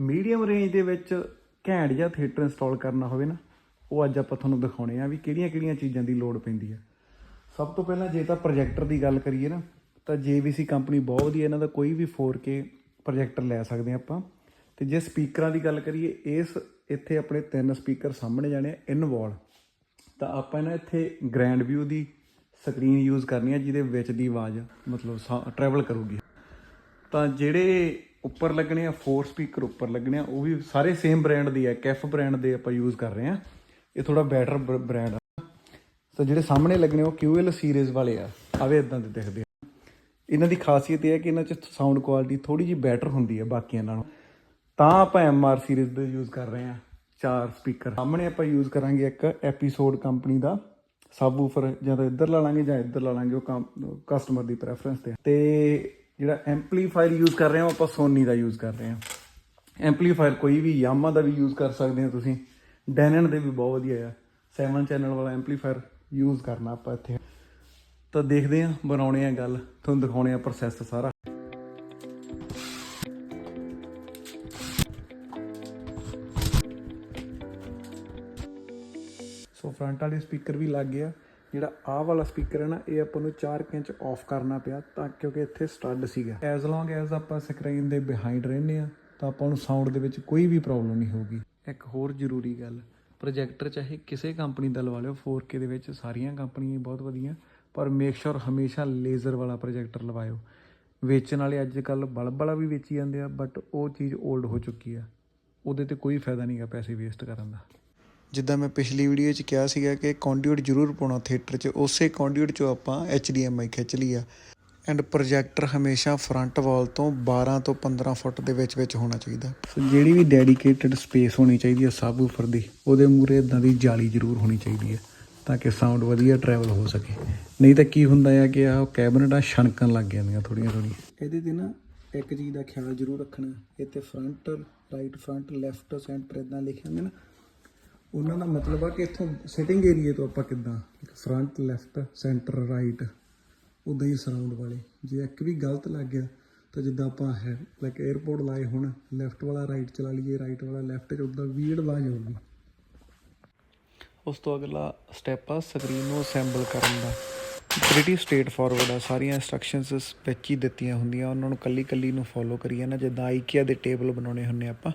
Medium range ਦੇ ਵਿੱਚ ਘੈਂਟ ਜਿਹਾ ਥੀਏਟਰ ਇੰਸਟਾਲ ਕਰਨਾ ਹੋਵੇ ਨਾ, ਉਹ ਅੱਜ ਆਪਾਂ ਤੁਹਾਨੂੰ ਦਿਖਾਉਣੇ ਆ ਵੀ ਕਿਹੜੀਆਂ-ਕਿਹੜੀਆਂ ਚੀਜ਼ਾਂ ਦੀ ਲੋੜ ਪੈਂਦੀ ਆ। ਸਭ ਤੋਂ ਪਹਿਲਾਂ ਜੇ ਤਾਂ ਪ੍ਰੋਜੈਕਟਰ ਦੀ ਗੱਲ ਕਰੀਏ ਨਾ, ਤਾਂ JVC ਕੰਪਨੀ ਬਹੁਤ ਵਧੀਆ, ਇਹਨਾਂ ਦਾ ਕੋਈ ਵੀ 4K ਪ੍ਰੋਜੈਕਟਰ ਲੈ ਸਕਦੇ ਆ ਆਪਾਂ। ਤੇ ਜੇ ਸਪੀਕਰਾਂ ਦੀ ਗੱਲ ਕਰੀਏ, ਇਸ ਇੱਥੇ ਆਪਣੇ ਤਿੰਨ ਸਪੀਕਰ ਸਾਹਮਣੇ ਜਾਣੇ ਆ ਇਨ ਵਾਲ ਤਾਂ ਆਪਾਂ ਇਹਨਾਂ ਇੱਥੇ ਗ੍ਰੈਂਡ ਵਿਊ ਦੀ ਸਕਰੀਨ ਯੂਜ਼ ਕਰਨੀ ਆ, ਜਿਹਦੇ ਵਿੱਚ ਦੀ ਆਵਾਜ਼ ਮਤਲਬ ਟਰੈਵਲ ਕਰੂਗੀ। ਤਾਂ ਜਿਹੜੇ ਉੱਪਰ ਲੱਗਣੇ ਆ ਫੋਰ ਸਪੀਕਰ ਉੱਪਰ ਲੱਗਣੇ ਆ, ਉਹ ਵੀ ਸਾਰੇ ਸੇਮ ਬ੍ਰਾਂਡ ਦੀ ਆ ਕੈਫ ਬ੍ਰਾਂਡ ਦੇ ਆਪਾਂ ਯੂਜ਼ ਕਰ ਰਹੇ ਆ। ਇਹ ਥੋੜਾ ਬੈਟਰ ਬ੍ਰਾਂਡ ਆ। ਤਾਂ ਜਿਹੜੇ ਸਾਹਮਣੇ ਲੱਗਣੇ ਉਹ QL ਸੀਰੀਜ਼ ਵਾਲੇ ਆ। ਆਵੇ ਇਦਾਂ ਦੇ ਦਿਖਦੇ ਆ। ਇਹਨਾਂ ਦੀ ਖਾਸੀਅਤ ਇਹ ਹੈ ਕਿ ਇਹਨਾਂ 'ਚ ਸਾਊਂਡ ਕੁਆਲਿਟੀ ਥੋੜੀ ਜਿਹੀ ਬੈਟਰ ਹੁੰਦੀ ਹੈ ਬਾਕੀਆਂ ਨਾਲੋਂ। ਤਾਂ ਆਪਾਂ MR ਸੀਰੀਜ਼ ਦੇ ਯੂਜ਼ ਕਰ ਰਹੇ ਹਾਂ ਚਾਰ ਸਪੀਕਰ ਸਾਹਮਣੇ ਆਪਾਂ ਯੂਜ਼ ਕਰਾਂਗੇ ਇੱਕ ਐਪੀਸੋਡ ਕੰਪਨੀ ਦਾ ਸਬਵੂਫਰ ਜਾਂ ਤਾਂ ਇੱਧਰ ਲਾ ਲਾਂਗੇ ਜਾਂ ਇੱਧਰ ਲਾ ਲਾਂਗੇ, ਉਹ ਕਸਟਮਰ ਦੀ ਪ੍ਰੈਫਰੈਂਸ ਤੇ ਆ। ਤੇ ਜਿਹੜਾ ਐਂਪਲੀਫਾਇਰ ਯੂਜ਼ ਕਰ ਰਹੇ ਹਾਂ, ਉਹ ਆਪਾਂ ਸੋਨੀ ਦਾ ਯੂਜ਼ ਕਰ ਰਹੇ ਹਾਂ। ਐਂਪਲੀਫਾਇਰ ਕੋਈ ਵੀ ਯਾਮਾ ਦਾ ਵੀ ਯੂਜ਼ ਕਰ ਸਕਦੇ ਹੋ ਤੁਸੀਂ। ਡੈਨਨ ਦੇ ਵੀ ਬਹੁਤ ਵਧੀਆ ਆ। 7 ਚੈਨਲ ਵਾਲਾ ਐਂਪਲੀਫਾਇਰ ਯੂਜ਼ ਕਰਨਾ ਆਪਾਂ ਇੱਥੇ। ਤਾਂ ਦੇਖਦੇ ਆ ਬਣਾਉਣੇ ਆ ਗੱਲ। ਤੁਹਾਨੂੰ ਦਿਖਾਉਣੇ ਆ ਪ੍ਰੋਸੈਸ ਸਾਰਾ। ਸੋ ਫਰੰਟ ਵਾਲੇ ਸਪੀਕਰ ਵੀ ਲੱਗ ਗਿਆ। ਜਿਹੜਾ ਆਹ ਵਾਲਾ ਸਪੀਕਰ ਹੈ ਨਾ, ਇਹ ਆਪਾਂ ਨੂੰ 4 ਇੰਚ ਆਫ ਕਰਨਾ ਪਿਆ ਤਾਂ ਕਿਉਂਕਿ ਇੱਥੇ ਸਟੱਡ ਸੀਗਾ। ਐਜ਼ ਲੌਂਗ ਐਜ਼ ਆਪਾਂ ਸਕਰੀਨ ਦੇ ਬਿਹਾਈਂਡ ਰਹਿੰਦੇ ਆ ਤਾਂ ਆਪਾਂ ਨੂੰ ਸਾਊਂਡ ਦੇ ਵਿੱਚ ਕੋਈ ਵੀ ਪ੍ਰੋਬਲਮ ਨਹੀਂ ਹੋਊਗੀ। ਇੱਕ ਹੋਰ ਜ਼ਰੂਰੀ ਗੱਲ ਪ੍ਰੋਜੈਕਟਰ ਚਾਹੇ ਕਿਸੇ ਕੰਪਨੀ ਦਾ ਲਵਾ ਲਿਓ 4K ਦੇ ਵਿੱਚ ਸਾਰੀਆਂ ਕੰਪਨੀਆਂ ਬਹੁਤ ਵਧੀਆ, ਪਰ ਮੇਕ ਸ਼ੋਰ ਹਮੇਸ਼ਾ ਲੇਜ਼ਰ ਵਾਲਾ ਪ੍ਰੋਜੈਕਟਰ ਲਵਾਇਓ। ਵੇਚਣ ਵਾਲੇ ਅੱਜ ਕੱਲ ਬਲਬ ਵਾਲਾ ਵੀ ਵੇਚੀ ਜਾਂਦੇ ਆ ਬਟ ਉਹ ਚੀਜ਼ 올ਡ ਹੋ ਚੁੱਕੀ ਆ। ਉਹਦੇ ਤੇ ਕੋਈ ਫਾਇਦਾ ਨਹੀਂਗਾ ਪੈਸੇ ਵੇਸਟ ਕਰਨ ਦਾ। ਜਿੱਦਾਂ ਮੈਂ ਪਿਛਲੀ ਵੀਡੀਓ 'ਚ ਕਿਹਾ ਸੀਗਾ ਕਿ ਕੰਡਿਊਟ ਜ਼ਰੂਰ ਪਾਉਣਾ ਥੀਏਟਰ ਚ ਉਸੇ ਕੰਡਿਊਟ 'ਚੋਂ ਆਪਾਂ HDMI ਖਿੱਚ ਲਈ ਆ। ਐਂਡ ਪ੍ਰੋਜੈਕਟਰ ਹਮੇਸ਼ਾ ਫਰੰਟ ਵਾਲ ਤੋਂ 12 ਤੋਂ 15 ਫੁੱਟ ਦੇ ਵਿੱਚ ਵਿੱਚ ਹੋਣਾ ਚਾਹੀਦਾ। ਸੋ ਜਿਹੜੀ ਵੀ ਡੈਡੀਕੇਟਿਡ ਸਪੇਸ ਹੋਣੀ ਚਾਹੀਦੀ ਹੈ ਸਬਵੂਫਰ ਦੀ ਉਹਦੇ ਮੂਰੇ ਇਦਾਂ ਦੀ ਜਾਲੀ ਜ਼ਰੂਰ ਹੋਣੀ ਚਾਹੀਦੀ ਹੈ ਤਾਂ ਕਿ ਸਾਊਂਡ ਵਧੀਆ ਟਰੈਵਲ ਹੋ ਸਕੇ। ਨਹੀਂ ਤਾਂ ਕੀ ਹੁੰਦਾ ਹੈ ਕਿ ਆਹ ਕੈਬਨਟ ਆ ਛਣਕਣ ਲੱਗ ਜਾਂਦੀਆਂ ਥੋੜੀਆਂ ਥੋੜੀਆਂ ਇਹਦੇ ਤੇ ਨਾ ਇੱਕ ਚੀਜ਼ ਦਾ ਖਿਆਲ ਜ਼ਰੂਰ ਰੱਖਣਾ ਇੱਥੇ front right front left centre ਇਦਾਂ ਲਿਖੇ ਹੁੰਦੇ ਨਾ ਉਹਨਾਂ ਦਾ ਮਤਲਬ ਆ ਕਿ ਇੱਥੋਂ ਸਿਟਿੰਗ ਏਰੀਆ ਤੋਂ ਆਪਾਂ ਕਿੱਦਾਂ ਫਰੰਟ ਲੈਫਟ ਸੈਂਟਰ ਰਾਈਟ ਉਦਾਂ ਹੀ ਸਰਾਊਂਡ ਵਾਲੇ। ਜੇ ਇੱਕ ਵੀ ਗਲਤ ਲੱਗ ਗਿਆ, ਤਾਂ ਜਿੱਦਾਂ ਆਪਾਂ ਹੈ ਲਾਈਕ 에어ਪੋਰਟ ਲਾਏ ਹੁਣ ਲੈਫਟ ਵਾਲਾ ਰਾਈਟ ਚਲਾ ਲਈਏ ਰਾਈਟ ਵਾਲਾ ਲੈਫਟ ਚ ਉਦਾਂ ਵੀੜ ਆਵਾਜ਼ ਆਊਗੀ। ਉਸ ਤੋਂ ਅਗਲਾ ਸਟੈਪ ਆ ਸਕਰੀਨ ਨੂੰ ਅਸੈਂਬਲ ਕਰਨ ਦਾ। ਪ੍ਰੀਟੀ ਸਟੇਟ ਫਾਰਵਰਡ ਆ, ਸਾਰੀਆਂ ਇਨਸਟਰਕਸ਼ਨਸ ਵਿੱਚ ਹੀ ਦਿੱਤੀਆਂ ਹੁੰਦੀਆਂ, ਉਹਨਾਂ ਨੂੰ ਕੱਲੀ ਕੱਲੀ ਨੂੰ ਫੋਲੋ ਕਰੀਏ ਨਾ, ਜਿੱਦਾਂ ਆਈਕੀਆ ਦੇ ਟੇਬਲ ਬਣਾਉਣੇ ਹੁੰਨੇ ਆਪਾਂ।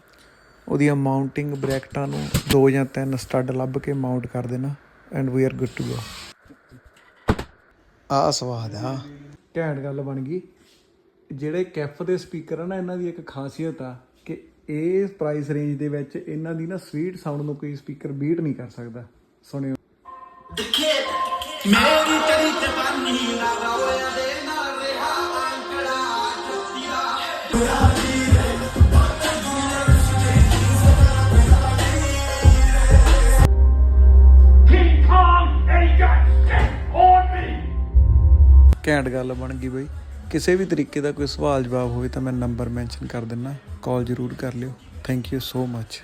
ਉਹਦੀਆਂ ਮਾਊਂਟਿੰਗ ਬ੍ਰੈਕਟਾਂ ਨੂੰ ਦੋ ਜਾਂ ਤਿੰਨ ਸਟੱਡ ਲੱਭ ਕੇ ਮਾਊਂਟ ਕਰ ਦੇਣਾ and we are good to go ਆ ਸਵਾਦ ਆ। ਘੈਂਟ ਗੱਲ ਬਣ ਗਈ। ਜਿਹੜੇ ਕੈਫ ਦੇ ਸਪੀਕਰ ਆ ਨਾ ਇਹਨਾਂ ਦੀ ਇੱਕ ਖਾਸੀਅਤ ਆ ਕਿ ਇਹ ਪ੍ਰਾਈਸ ਰੇਂਜ ਦੇ ਵਿੱਚ ਇਹਨਾਂ ਦੀ ਨਾ ਸਵੀਟ ਸਾਊਂਡ ਨੂੰ ਕੋਈ ਸਪੀਕਰ ਬੀਟ ਨਹੀਂ ਕਰ ਸਕਦਾ। ਸੁਣਿਓ। ਮੇਰੀ ਤੇਰੀ ਤੇ ਪਾਨੀ ਨਾ ਰੋਇਆ ਦੇ ਨਾਲ ਰਿਹਾ ਅੰਕੜਾ ਜੁੱਤੀ ਦਾ ਘੈਂਟ ਗੱਲ ਬਣ ਗਈ ਬਈ। ਕਿਸੇ ਵੀ ਤਰੀਕੇ ਦਾ ਕੋਈ ਸਵਾਲ ਜਵਾਬ ਹੋਵੇ ਤਾਂ ਮੈਂ ਨੰਬਰ ਮੈਂਸ਼ਨ ਕਰ ਦਿੰਨਾ। ਕਾਲ ਜ਼ਰੂਰ ਕਰ ਲਿਓ। Thank you so much